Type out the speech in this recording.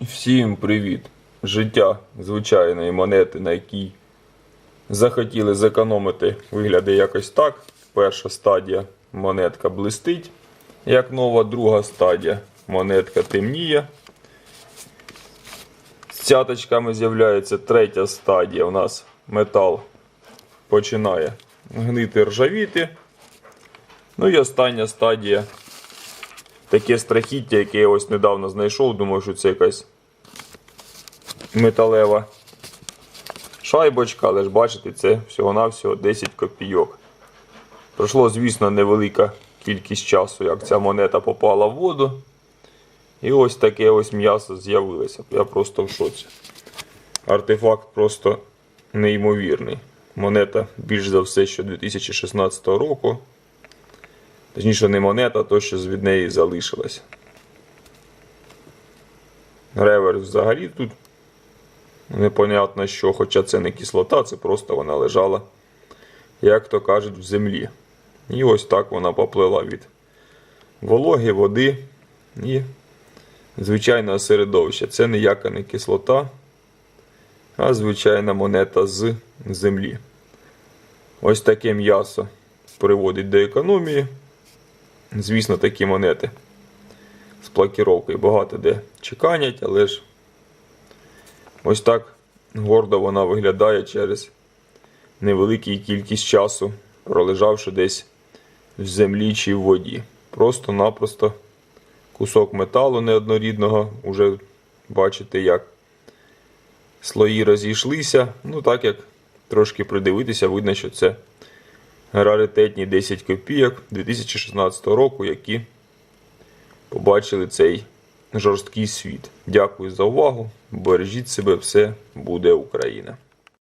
Всім привіт! Життя звичайної монети, на якій захотіли зекономити, виглядає якось так. Перша стадія монетка блистить, як нова, друга стадія монетка темніє. З цяточками з'являється третя стадія. У нас метал починає гнити ржавіти. Ну і остання стадія таке страхіття, яке я ось недавно знайшов. Думаю, що це якась металева шайбочка, але ж бачите, це всього-навсього 10 копійок. Пройшло, звісно, невелика кількість часу, як ця монета попала в воду. І ось таке ось м'ясо з'явилося. Я просто в шоці. Артефакт просто неймовірний. Монета більш за все, що 2016 року. Точніше, не монета, то, що від неї залишилося. Реверс взагалі тут непонятно що, хоча це не кислота, це просто вона лежала, як то кажуть, в землі. І ось так вона поплила від вологи, води і звичайного середовища. Це ніяка не кислота, а звичайна монета з землі. Ось таке м'ясо приводить до економії. Звісно, такі монети з плакіровкою багато де чеканять, але ж ось так гордо вона виглядає через невелику кількість часу, пролежавши десь в землі чи в воді. Просто-напросто кусок металу неоднорідного, уже бачите, як слої розійшлися. Ну, так як трошки придивитися, видно, що це раритетні 10 копійок 2016 року, які побачили цей жорсткий світ. Дякую за увагу. Бережіть себе, все буде Україна.